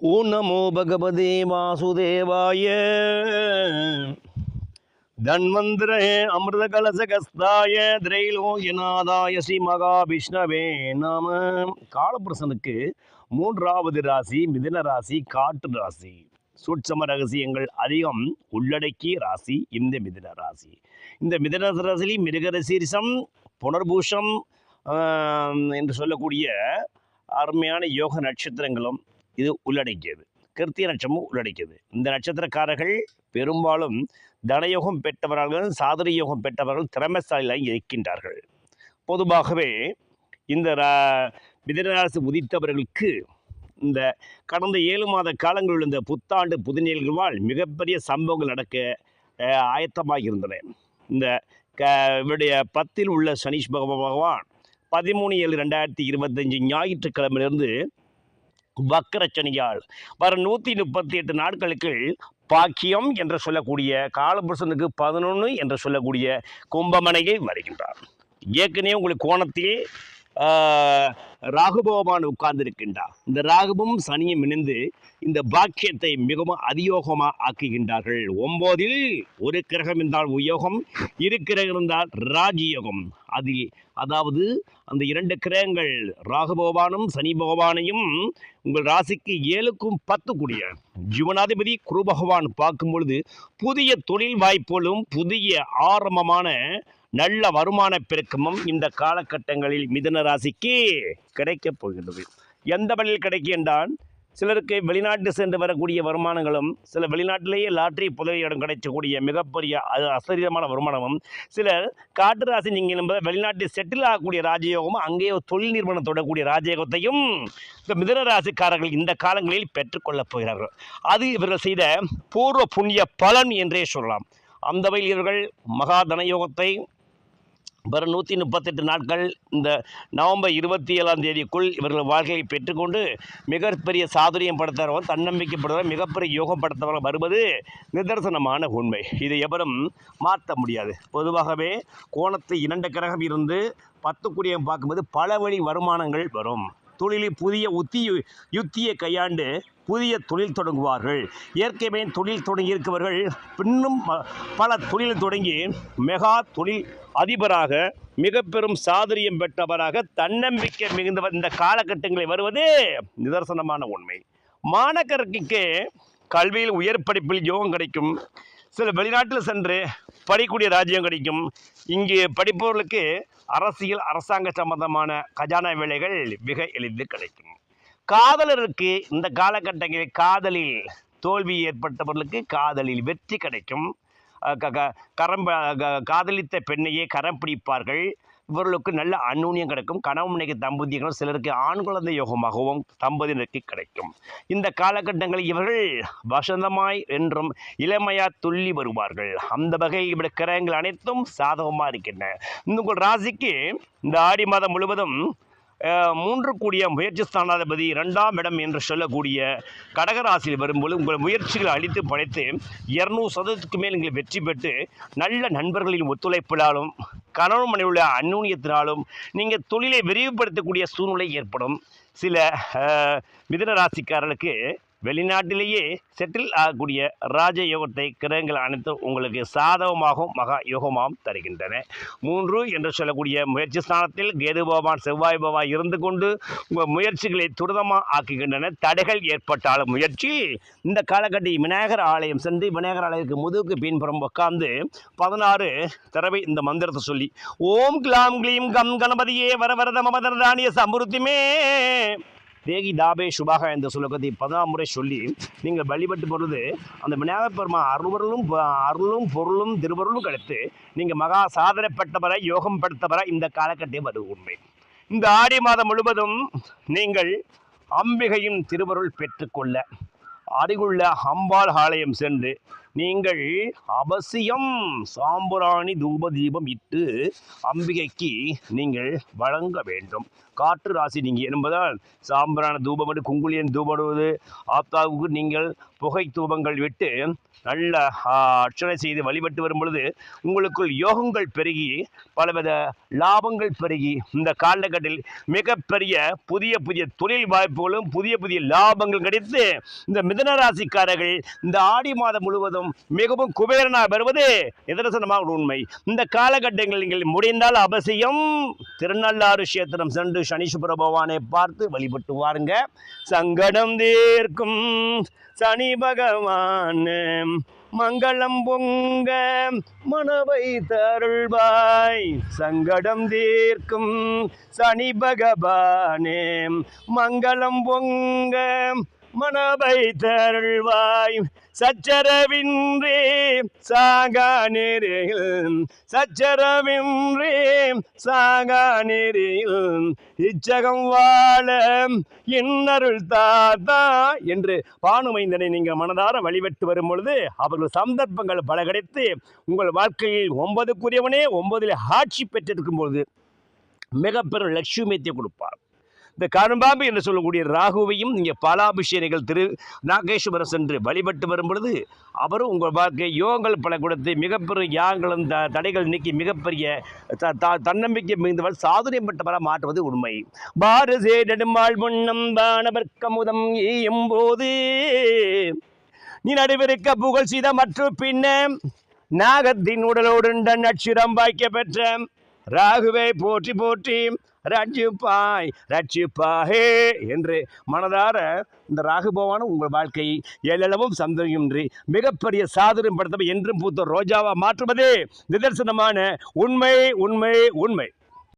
ஓ நமோ பகவதே வாசுதேவாய. தன்வந்திரே அமிர்த கலசகஸ்தாய திரைலோகியநாதாய ஸ்ரீ மகாவிஷ்ணவே நாம. காலபுருஷனுக்கு மூன்றாவது ராசி மிதுன ராசி காற்று ராசி. சூட்சம ரகசியங்கள் அதிகம் உள்ளடக்கிய ராசி இந்த மிதன ராசி. இந்த மிதன ராசிலி மிருகரசீரிசம் புனர்பூஷம் என்று சொல்லக்கூடிய அருமையான யோக நட்சத்திரங்களும் இது உள்ளடக்கியது கிருத்திய நட்சமும் உள்ளடக்கியது இந்த நட்சத்திரக்காரர்கள் பெரும்பாலும் தனயோகம் பெற்றவர்கள் சாதனை யோகம் பெற்றவர்கள் திறமைசாலிகளாக இருக்கின்றார்கள். பொதுவாகவே இந்த ரா- உதித்தவர்களுக்கு இந்த கடந்த ஏழு மாத காலங்களில் இந்த புத்தாண்டு புதுநிகழ்வால் மிகப்பெரிய சம்பவங்கள் நடக்க ஆயத்தமாக இருந்தன. இந்த க இவருடைய பத்தில் உள்ள சனீஷ் பகவான் பதிமூணு ஏழு ரெண்டாயிரத்தி இருபத்தஞ்சி ஞாயிற்றுக்கிழமையிலிருந்து வக்கரச்சனியால் வர நூற்றி முப்பத்தி எட்டு நாட்களுக்கு பாக்கியம் என்று சொல்லக்கூடிய காலபுருஷனுக்கு பதினொன்று என்று சொல்லக்கூடிய கும்பமனையை வருகின்றார். ஏற்கனவே உங்களுக்கு கோணத்தில் ராகு பகவான் உட்கார்ந்திருக்கின்றார். இந்த ராகுவும் சனியும் இணைந்து இந்த பாக்கியத்தை மிகவும் அதியோகமாக ஆக்குகின்றார்கள். ஒம்போதில் ஒரு கிரகம் இருந்தால் உயோகம் இரு கிரகம் இருந்தால் ராஜயோகம். அதில் அதாவது அந்த இரண்டு கிரகங்கள் ராகு பகவானும் சனி பகவானையும் உங்கள் ராசிக்கு ஏழுக்கும் பத்து கூடிய ஜீவனாதிபதி குரு பகவான் பார்க்கும் பொழுது புதிய தொழில் வாய்ப்புகளும் புதிய ஆரம்பமான நல்ல வருமான பெருக்கமும் இந்த காலகட்டங்களில் மிதுன ராசிக்கு கிடைக்கப் போகின்றது. எந்த வழியில் கிடைக்கும் என்றால் சிலருக்கு வெளிநாட்டு சென்று வரக்கூடிய வருமானங்களும் சில வெளிநாட்டிலேயே லாட்ரி புதவியிடம் கிடைக்கக்கூடிய மிகப்பெரிய அது அசரீரமான வருமானமும் சிலர் காட்டு ராசி நீங்கள் என்பது வெளிநாட்டில் செட்டில் ஆகக்கூடிய ராஜயோகமும் அங்கேயே தொழில் நிறுவனம் தொடரக்கூடிய ராஜயோகத்தையும் இந்த மிதன ராசிக்காரர்கள் இந்த காலங்களில் பெற்றுக்கொள்ளப் போகிறார்கள். அது இவர்கள் செய்த பூர்வ புண்ணிய பலன் என்றே சொல்லலாம். அந்த வகையில் இவர்கள் மகா தனயோகத்தை வரும் நூற்றி முப்பத்தெட்டு நாட்கள் இந்த நவம்பர் இருபத்தி ஏழாம் தேதிக்குள் இவர்கள் வாழ்க்கையை பெற்றுக்கொண்டு மிகப்பெரிய சாதுரியம் படுத்தவர்கள் தன்னம்பிக்கை படுத்தவர் மிகப்பெரிய யோகம் படுத்தவர்கள் வருவது நிதர்சனமான உண்மை. இதை எவரும் மாற்ற முடியாது. பொதுவாகவே கோணத்தை இரண்டு கிரகம் இருந்து பத்து குடியம் பார்க்கும்போது பல வழி வருமானங்கள் வரும். தொழிலில் புதிய உத்தி யுத்தியை கையாண்டு புதிய தொழில் தொடங்குவார்கள். ஏற்கனவே தொழில் தொடங்கி இருக்கவர்கள் பின்னும் ப- பல தொழில் தொடங்கி மெகா தொழில் அதிபராக மிக பெரும் சாதுரியம் பெற்றவராக தன்னம்பிக்கை மிகுந்தவர் இந்த காலகட்டங்களில் வருவது நிதர்சனமான உண்மை. மாணக்கருக்கு கல்வியில் உயர் படிப்பில் யோகம் கிடைக்கும். சில வெளிநாட்டில் சென்று படிக்கூடிய ராஜ்யம் கிடைக்கும். இங்கே படிப்பவர்களுக்கு அரசியல் அரசாங்க சம்பந்தமான கஜானா வேலைகள் மிக எளிந்து கிடைக்கும். காதலருக்கு இந்த காலகட்டங்களில் காதலில் தோல்வி ஏற்பட்டவர்களுக்கு காதலில் வெற்றி கிடைக்கும். க- கரம் க- காதலித்த பெண்ணையே கரம் பிடிப்பார்கள். இவர்களுக்கு நல்ல அந்நூன்யம் கிடைக்கும். கணவனைக்கு மனைவி சிலருக்கு ஆண் குழந்தை யோகமாகவும் தம்பதியினருக்கு கிடைக்கும். இந்த காலகட்டங்களில் இவர்கள் வசந்தமாய் என்றும் இளமையா துள்ளி வருவார்கள். அந்த வகையில் இவருடைய கிரகங்கள் அனைத்தும் சாதகமாக இருக்கின்றன. இந்த உங்கள் ராசிக்கு இந்த ஆடி மாதம் முழுவதும் மூன்று கூடிய முயற்சி ஸ்தானாதிபதி இரண்டாம் இடம் என்று சொல்லக்கூடிய கடகராசியில் வரும்போது உங்கள் முயற்சிகளை அழித்து படைத்து இரநூறு சதவீதத்துக்கு மேல் நீங்கள் வெற்றி பெற்று நல்ல நண்பர்களின் ஒத்துழைப்பினாலும் கணவன் மனைவியுள்ள அந்நூன்யத்தினாலும் நீங்கள் தொழிலை விரிவுபடுத்தக்கூடிய சூழ்நிலை ஏற்படும். சில மிதன ராசிக்காரர்களுக்கு வெளிநாட்டிலேயே செட்டில் ஆகக்கூடிய ராஜ யோகத்தை கிரகங்கள் அனைத்தும் உங்களுக்கு சாதகமாகவும் மகா யோகமாகவும் தருகின்றன. மூன்று என்று சொல்லக்கூடிய முயற்சி ஸ்தானத்தில் கேது பகவான் செவ்வாய் பகவான் இருந்து கொண்டு உங்கள் முயற்சிகளை துரிதமாக ஆக்குகின்றன. தடைகள் ஏற்பட்டாலும் முயற்சி. இந்த காலகட்டி விநாயகர் ஆலயம் சென்று விநாயகர் ஆலயத்துக்கு முதுகுக்கு பின்புறம் உட்கார்ந்து பதினாறு தடவை இந்த மந்திரத்தை சொல்லி ஓம் கிளாம் கிளீம் கம் கணபதியே வர வரத மமதரதானிய சமுருத்திமே. தேகி தாபே சுபாக என்ற சுலகத்தை பதினாம் முறை சொல்லி நீங்கள் வழிபட்டு பொழுது அந்த விநாயகர் அருவருளும் அருளும் பொருளும் திருவருளும் கிடைத்து நீங்கள் மகா சாதனைப்பட்டவரை யோகம் படுத்தவரை இந்த காலகட்டம் வருவது உண்மை. இந்த ஆடி மாதம் முழுவதும் நீங்கள் அம்பிகையின் திருவருள் பெற்றுக்கொள்ள அருகுள்ள அம்பாள் ஆலயம் சென்று நீங்கள் அவசியம் சாம்புராணி தூப தீபம் இட்டு அம்பிகைக்கு நீங்கள் வழங்க வேண்டும். காற்று ராசி நீங்கள் என்பதால் சாம்பிரான தூபமிடு குங்குளியன் தூபடுவது ஆப்தாவுக்கு நீங்கள் புகை தூபங்கள் விட்டு நல்ல அர்ச்சனை செய்து வழிபட்டு வரும் பொழுது உங்களுக்குள் யோகங்கள் பெருகி பலவித லாபங்கள் பெருகி இந்த காலகட்டத்தில் மிகப்பெரிய புதிய புதிய தொழில் வாய்ப்புகளும் புதிய புதிய லாபங்கள் கிடைத்து இந்த மிதன ராசிக்காரர்கள் இந்த ஆடி மாதம் முழுவதும் மிகவும் குபேரனாக வருவது நிதர்சனமாக உண்மை. இந்த காலகட்டங்களில் நீங்கள் முடிந்தால் அவசியம் திருநள்ளாறு கஷேத்திரம் சென்று சனீஸ்வர பகவானை பார்த்து வழிபட்டு வாருங்க. சங்கடம் தீர்க்கும் சனி பகவான் மங்களம் பொங்க மனவை தருள்வாய் சங்கடம் தீர்க்கும் சனி பகவானே மங்களம் பொங்க மனவை தருள்வாய் சச்சரவின்றி சாகா நெறியில் சச்சரவின்றி சாகா நெறியில் இச்சகம் வாழ இன்னருள் தாத்தா என்று பானுமைந்தனை நீங்கள் மனதார வழிபட்டு வரும் பொழுது அவர்கள் சந்தர்ப்பங்கள் பல கிடைத்து உங்கள் வாழ்க்கையில் ஒன்பதுக்குரியவனே ஒன்பதில் ஆட்சி பெற்றிருக்கும் பொழுது மிகப்பெரும் லட்சுமியத்தை கொடுப்பார். இந்த கரும்பாம்பு என்று சொல்லக்கூடிய ராகுவையும் நீங்கள் பாலாபிஷேகங்கள் திரு நாகேஸ்வரர் சென்று வழிபட்டு வரும் பொழுது அவரும் உங்கள் வாழ்க்கை யோகங்கள் பல கொடுத்து மிகப்பெரிய யாகங்களும் த தடைகள் நீக்கி மிகப்பெரிய த த- தன்னம்பிக்கை மிகுந்தவர் சாதுரியம் பெற்றவராக மாற்றுவது உண்மை. பாரசே நெடுமாள் முன்னம் பானவர்க்கமுதம் ஈயும் போது நீ நடுவிருக்க புகழ் செய்த மற்றும் பின்ன நாகத்தின் உடலோடுண்ட நட்சிரம் வாய்க்க பெற்ற ராகுவை போற்றி போற்றி ரட்சிப்பாய் ரட்சிப்பாயே என்று மனதார இந்த ராகு உங்கள் வாழ்க்கையை எல்லளவும் சந்தோஷமின்றி மிகப்பெரிய சாதுரியம் படுத்தவை என்றும் பூத்த ரோஜாவா மாற்றுவதே நிதர்சனமான உண்மை உண்மை உண்மை.